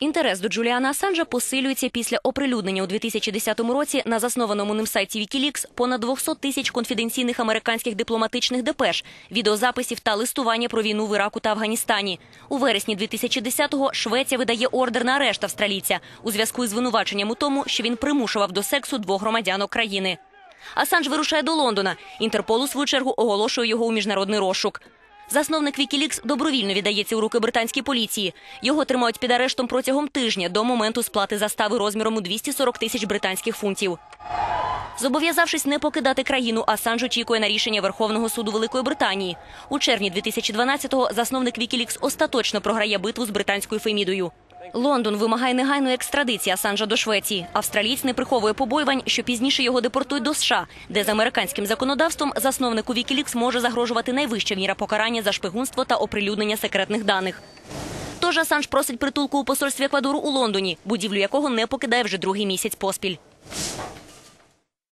Інтерес до Джуліана Асанжа посилюється після оприлюднення у 2010 році на заснованому ним сайті Wikileaks понад 200 тисяч конфіденційних американських дипломатичних депеш, відеозаписів та листування про війну в Іраку та Афганістані. У вересні 2010-го Швеція видає ордер на арешт австралійця у зв'язку із звинуваченням у тому, що він примушував до сексу двох громадянок країни. Асанж вирушає до Лондона. Інтерпол у свою чергу оголошує його у міжнародний розшук. Засновник Вікілікс добровільно віддається у руки британській поліції. Його тримають під арештом протягом тижня до моменту сплати застави розміром у 240 тисяч британських фунтів. Зобов'язавшись не покидати країну, Асанж очікує на рішення Верховного суду Великої Британії. У червні 2012-го засновник Вікілікс остаточно програє битву з британською Фемідою. Лондон вимагає негайної екстрадиції Асанжа до Швеції. Австралієць не приховує побоювань, що пізніше його депортують до США, де з американським законодавством засновнику Вікілікс може загрожувати найвища міра покарання за шпигунство та оприлюднення секретних даних. Тож Асанж просить притулку у посольстві Еквадору у Лондоні, будівлю якого не покидає вже другий місяць поспіль.